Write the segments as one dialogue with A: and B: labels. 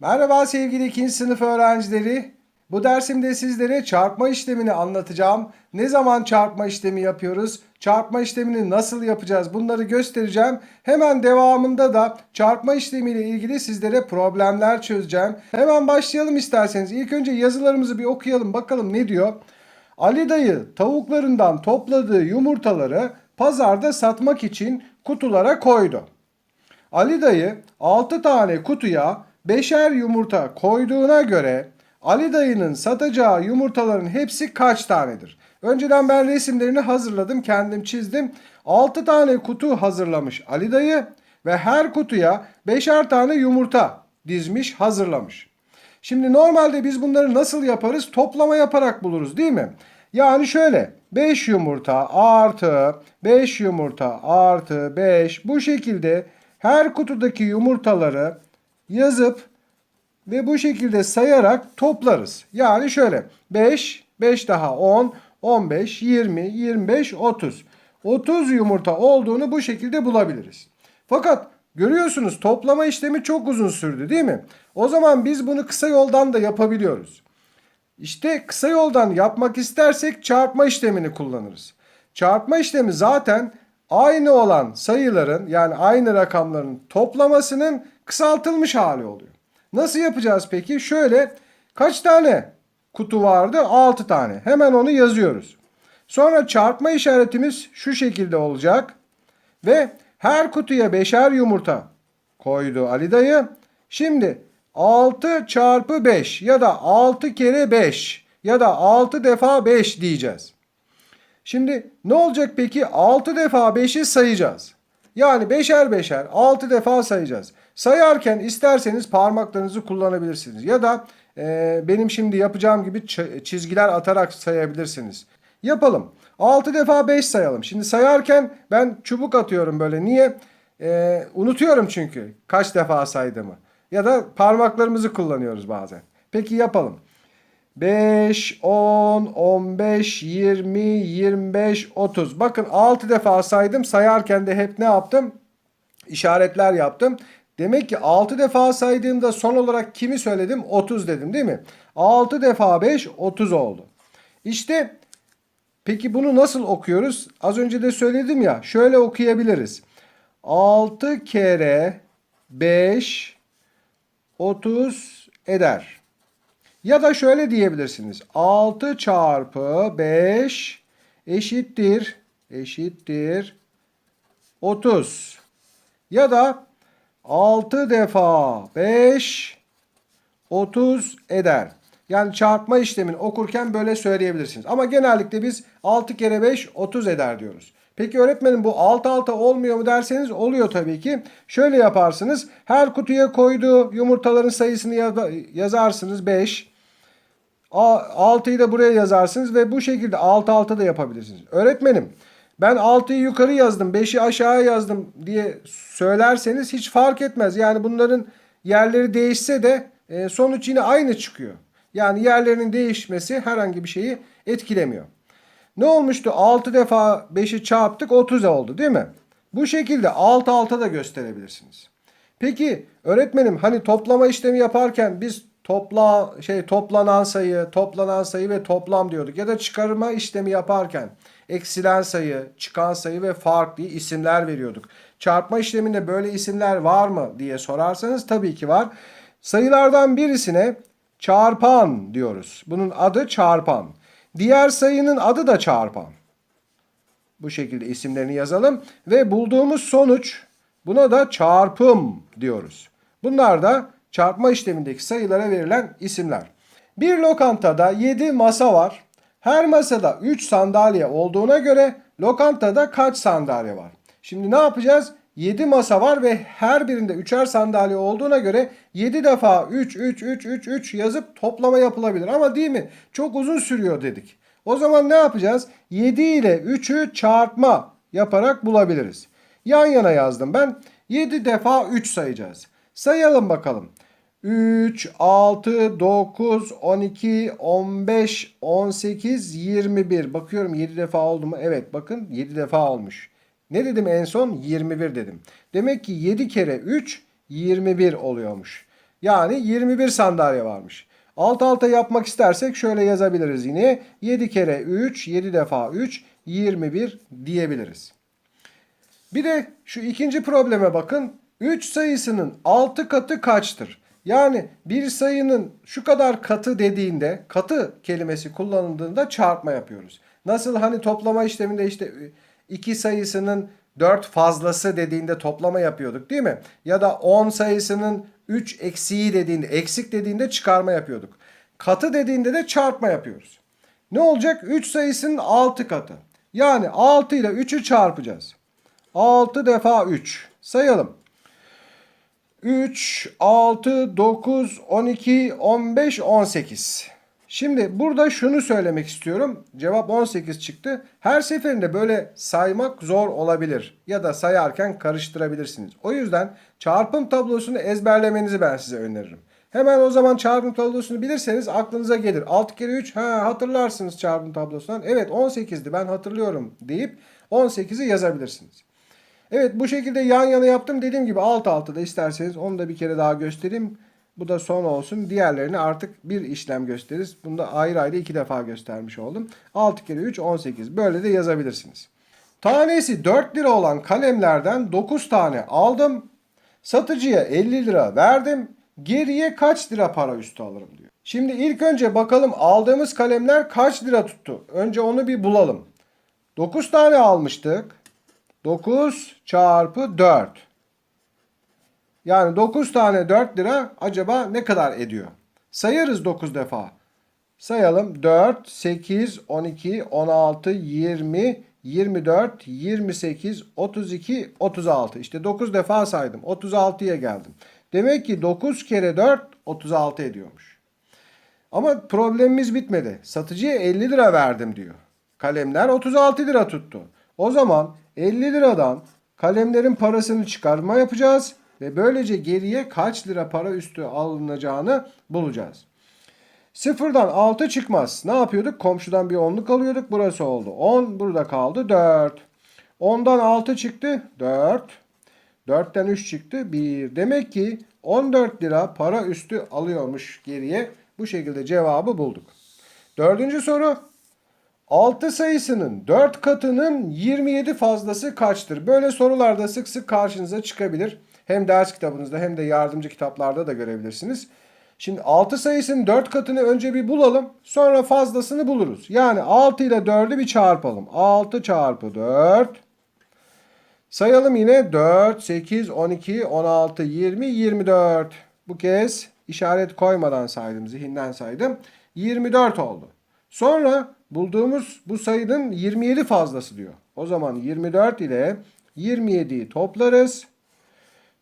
A: Merhaba sevgili ikinci sınıf öğrencileri. Bu dersimde sizlere çarpma işlemini anlatacağım. Ne zaman çarpma işlemi yapıyoruz? Çarpma işlemini nasıl yapacağız? Bunları göstereceğim. Hemen devamında da çarpma işlemiyle ilgili sizlere problemler çözeceğim. Hemen başlayalım isterseniz. İlk önce yazılarımızı bir okuyalım bakalım ne diyor? Ali dayı tavuklarından topladığı yumurtaları pazarda satmak için kutulara koydu. Ali dayı 6 tane kutuya beşer yumurta koyduğuna göre Ali dayının satacağı yumurtaların hepsi kaç tanedir? Önceden ben resimlerini hazırladım, kendim çizdim. 6 tane kutu hazırlamış Ali dayı ve her kutuya beşer tane yumurta dizmiş, hazırlamış. Şimdi normalde biz bunları nasıl yaparız? Toplama yaparak buluruz değil mi? Yani şöyle 5 yumurta artı 5 yumurta artı 5 bu şekilde her kutudaki yumurtaları yazıp ve bu şekilde sayarak toplarız. Yani şöyle 5, 5 daha 10, 15, 20, 25, 30. 30 yumurta olduğunu bu şekilde bulabiliriz. Fakat görüyorsunuz toplama işlemi çok uzun sürdü değil mi? O zaman biz bunu kısa yoldan da yapabiliyoruz. İşte kısa yoldan yapmak istersek çarpma işlemini kullanırız. Çarpma işlemi zaten aynı olan sayıların yani aynı rakamların toplamasının kısaltılmış hali oluyor. Nasıl yapacağız peki? Şöyle kaç tane kutu vardı? 6 tane. Hemen onu yazıyoruz. Sonra çarpma işaretimiz şu şekilde olacak. Ve her kutuya beşer yumurta koydu Ali dayı. Şimdi 6 çarpı 5 ya da 6 kere 5 ya da 6 defa 5 diyeceğiz. Şimdi ne olacak peki? 6 defa 5'i sayacağız. Yani beşer beşer 6 defa sayacağız. Sayarken isterseniz parmaklarınızı kullanabilirsiniz. Ya da e, benim şimdi yapacağım gibi çizgiler atarak sayabilirsiniz. Yapalım. 6 defa 5 sayalım. Şimdi sayarken ben çubuk atıyorum böyle. Niye? E, unutuyorum çünkü kaç defa saydığımı. Ya da parmaklarımızı kullanıyoruz bazen. Peki yapalım. 5, 10, 15, 20, 25, 30. Bakın 6 defa saydım. Sayarken de hep ne yaptım? İşaretler yaptım. Demek ki 6 defa saydığımda son olarak kimi söyledim? 30 dedim değil mi? 6 defa 5 30 oldu. İşte peki bunu nasıl okuyoruz? Az önce de söyledim ya. Şöyle okuyabiliriz. 6 kere 5 30 eder. Ya da şöyle diyebilirsiniz. 6 çarpı 5 eşittir eşittir 30. Ya da 6 defa 5 30 eder. Yani çarpma işlemini okurken böyle söyleyebilirsiniz. Ama genellikle biz 6 kere 5 30 eder diyoruz. Peki öğretmenim bu alt alta olmuyor mu derseniz oluyor tabii ki. Şöyle yaparsınız. Her kutuya koyduğu yumurtaların sayısını yazarsınız 5. 6'yı da buraya yazarsınız ve bu şekilde alt alta da yapabilirsiniz. Öğretmenim ben 6'yı yukarı yazdım 5'i aşağı yazdım diye söylerseniz hiç fark etmez. Yani bunların yerleri değişse de e, sonuç yine aynı çıkıyor. Yani yerlerinin değişmesi herhangi bir şeyi etkilemiyor. Ne olmuştu? 6 defa 5'i çarptık 30 oldu değil mi? Bu şekilde alt alta da gösterebilirsiniz. Peki öğretmenim hani toplama işlemi yaparken biz topla şey toplanan sayı, toplanan sayı ve toplam diyorduk ya da çıkarma işlemi yaparken eksilen sayı, çıkan sayı ve fark diye isimler veriyorduk. Çarpma işleminde böyle isimler var mı diye sorarsanız tabii ki var. Sayılardan birisine çarpan diyoruz. Bunun adı çarpan. Diğer sayının adı da çarpan. Bu şekilde isimlerini yazalım ve bulduğumuz sonuç buna da çarpım diyoruz. Bunlar da çarpma işlemindeki sayılara verilen isimler. Bir lokantada 7 masa var. Her masada 3 sandalye olduğuna göre lokantada kaç sandalye var? Şimdi ne yapacağız? 7 masa var ve her birinde 3'er sandalye olduğuna göre 7 defa 3 3 3 3 3 yazıp toplama yapılabilir. Ama değil mi? Çok uzun sürüyor dedik. O zaman ne yapacağız? 7 ile 3'ü çarpma yaparak bulabiliriz. Yan yana yazdım ben. 7 defa 3 sayacağız. Sayalım bakalım. 3, 6, 9, 12, 15, 18, 21. Bakıyorum 7 defa oldu mu? Evet bakın 7 defa olmuş. Ne dedim en son? 21 dedim. Demek ki 7 kere 3 21 oluyormuş. Yani 21 sandalye varmış. Alt alta yapmak istersek şöyle yazabiliriz yine. 7 kere 3, 7 defa 3, 21 diyebiliriz. Bir de şu ikinci probleme bakın. 3 sayısının 6 katı kaçtır? Yani bir sayının şu kadar katı dediğinde, katı kelimesi kullanıldığında çarpma yapıyoruz. Nasıl hani toplama işleminde işte 2 sayısının 4 fazlası dediğinde toplama yapıyorduk değil mi? Ya da 10 sayısının 3 eksiği dediğinde, eksik dediğinde çıkarma yapıyorduk. Katı dediğinde de çarpma yapıyoruz. Ne olacak? 3 sayısının 6 katı. Yani 6 ile 3'ü çarpacağız. 6 defa 3. Sayalım. 3, 6, 9, 12, 15, 18. Şimdi burada şunu söylemek istiyorum. Cevap 18 çıktı. Her seferinde böyle saymak zor olabilir. Ya da sayarken karıştırabilirsiniz. O yüzden çarpım tablosunu ezberlemenizi ben size öneririm. Hemen o zaman çarpım tablosunu bilirseniz aklınıza gelir. 6 kere 3 ha hatırlarsınız çarpım tablosundan. Evet 18'di ben hatırlıyorum deyip 18'i yazabilirsiniz. Evet bu şekilde yan yana yaptım. Dediğim gibi alt alta da isterseniz onu da bir kere daha göstereyim. Bu da son olsun. Diğerlerini artık bir işlem gösteririz. Bunu da ayrı ayrı iki defa göstermiş oldum. 6 kere 3 18. Böyle de yazabilirsiniz. Tanesi 4 lira olan kalemlerden 9 tane aldım. Satıcıya 50 lira verdim. Geriye kaç lira para üstü alırım diyor. Şimdi ilk önce bakalım aldığımız kalemler kaç lira tuttu. Önce onu bir bulalım. 9 tane almıştık. 9 çarpı 4. Yani 9 tane 4 lira acaba ne kadar ediyor? Sayarız 9 defa. Sayalım 4, 8, 12, 16, 20, 24, 28, 32, 36. İşte 9 defa saydım. 36'ya geldim. Demek ki 9 kere 4 36 ediyormuş. Ama problemimiz bitmedi. Satıcıya 50 lira verdim diyor. Kalemler 36 lira tuttu. O zaman 50 liradan kalemlerin parasını çıkarma yapacağız ve böylece geriye kaç lira para üstü alınacağını bulacağız. Sıfırdan 6 çıkmaz. Ne yapıyorduk? Komşudan bir onluk alıyorduk. Burası oldu. 10 burada kaldı 4. 10'dan 6 çıktı 4. 4'ten 3 çıktı 1. Demek ki 14 lira para üstü alıyormuş geriye. Bu şekilde cevabı bulduk. Dördüncü soru. 6 sayısının 4 katının 27 fazlası kaçtır? Böyle sorularda sık sık karşınıza çıkabilir. Hem ders kitabınızda hem de yardımcı kitaplarda da görebilirsiniz. Şimdi 6 sayısının 4 katını önce bir bulalım. Sonra fazlasını buluruz. Yani 6 ile 4'ü bir çarpalım. 6 çarpı 4. Sayalım yine 4, 8, 12, 16, 20, 24. Bu kez işaret koymadan saydım, zihinden saydım. 24 oldu. Sonra bulduğumuz bu sayının 27 fazlası diyor. O zaman 24 ile 27'yi toplarız.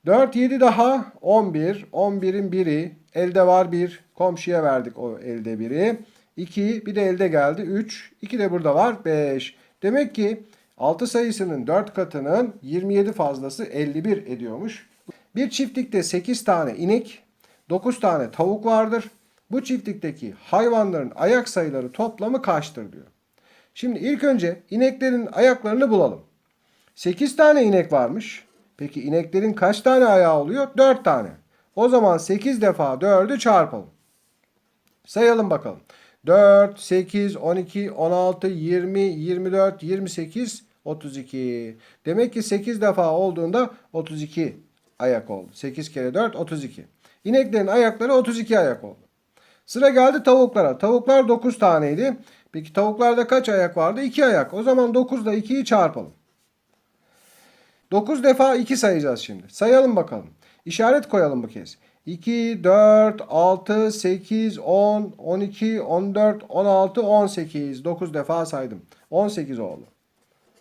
A: 4, 7 daha 11. 11'in biri. Elde var 1. Komşuya verdik o elde biri. 2. Bir de elde geldi 3. 2 de burada var 5. Demek ki 6 sayısının 4 katının 27 fazlası 51 ediyormuş. Bir çiftlikte 8 tane inek, 9 tane tavuk vardır. Bu çiftlikteki hayvanların ayak sayıları toplamı kaçtır diyor. Şimdi ilk önce ineklerin ayaklarını bulalım. 8 tane inek varmış. Peki ineklerin kaç tane ayağı oluyor? 4 tane. O zaman 8 defa 4'ü çarpalım. Sayalım bakalım. 4, 8, 12, 16, 20, 24, 28, 32. Demek ki 8 defa olduğunda 32 ayak oldu. 8 kere 4 32. İneklerin ayakları 32 ayak oldu. Sıra geldi tavuklara. Tavuklar 9 taneydi. Peki tavuklarda kaç ayak vardı? 2 ayak. O zaman 9 ile 2'yi çarpalım. 9 defa 2 sayacağız şimdi. Sayalım bakalım. İşaret koyalım bu kez. 2, 4, 6, 8, 10, 12, 14, 16, 18. 9 defa saydım. 18 oldu.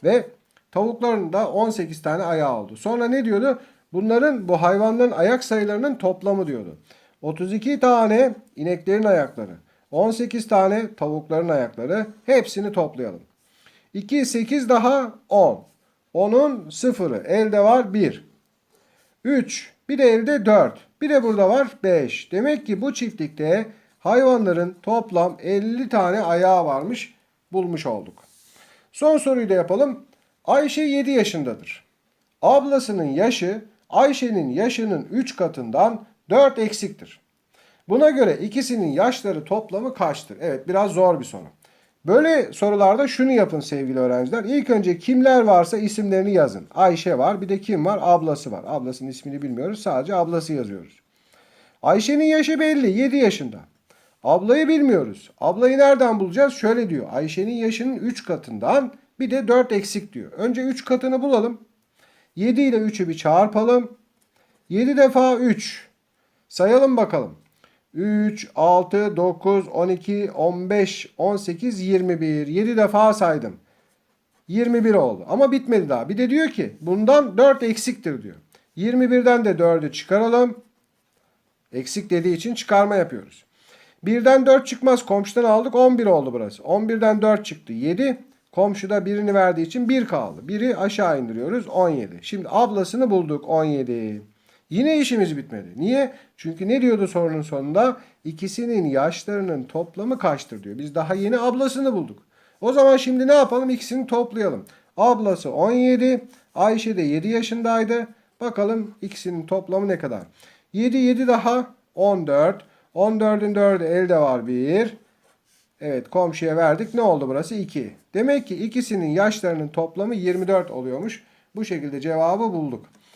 A: Ve tavukların da 18 tane ayağı oldu. Sonra ne diyordu? Bunların bu hayvanların ayak sayılarının toplamı diyordu. 32 tane ineklerin ayakları, 18 tane tavukların ayakları hepsini toplayalım. 2, 8 daha 10. 10'un sıfırı elde var 1. 3, bir de elde 4. Bir de burada var 5. Demek ki bu çiftlikte hayvanların toplam 50 tane ayağı varmış bulmuş olduk. Son soruyu da yapalım. Ayşe 7 yaşındadır. Ablasının yaşı Ayşe'nin yaşının 3 katından 4 eksiktir. Buna göre ikisinin yaşları toplamı kaçtır? Evet biraz zor bir soru. Böyle sorularda şunu yapın sevgili öğrenciler. İlk önce kimler varsa isimlerini yazın. Ayşe var bir de kim var? Ablası var. Ablasının ismini bilmiyoruz sadece ablası yazıyoruz. Ayşe'nin yaşı belli 7 yaşında. Ablayı bilmiyoruz. Ablayı nereden bulacağız? Şöyle diyor. Ayşe'nin yaşının 3 katından bir de 4 eksik diyor. Önce 3 katını bulalım. 7 ile 3'ü bir çarpalım. 7 defa 3. Sayalım bakalım. 3, 6, 9, 12, 15, 18, 21. 7 defa saydım. 21 oldu. Ama bitmedi daha. Bir de diyor ki bundan 4 eksiktir diyor. 21'den de 4'ü çıkaralım. Eksik dediği için çıkarma yapıyoruz. 1'den 4 çıkmaz. Komşudan aldık 11 oldu burası. 11'den 4 çıktı 7. Komşuda birini verdiği için 1 kaldı. 1'i aşağı indiriyoruz 17. Şimdi ablasını bulduk 17. Yine işimiz bitmedi. Niye? Çünkü ne diyordu sorunun sonunda? İkisinin yaşlarının toplamı kaçtır diyor. Biz daha yeni ablasını bulduk. O zaman şimdi ne yapalım? İkisini toplayalım. Ablası 17, Ayşe de 7 yaşındaydı. Bakalım ikisinin toplamı ne kadar? 7, 7 daha 14. 14'ün 4'ü elde var 1. Evet komşuya verdik. Ne oldu burası? 2. Demek ki ikisinin yaşlarının toplamı 24 oluyormuş. Bu şekilde cevabı bulduk.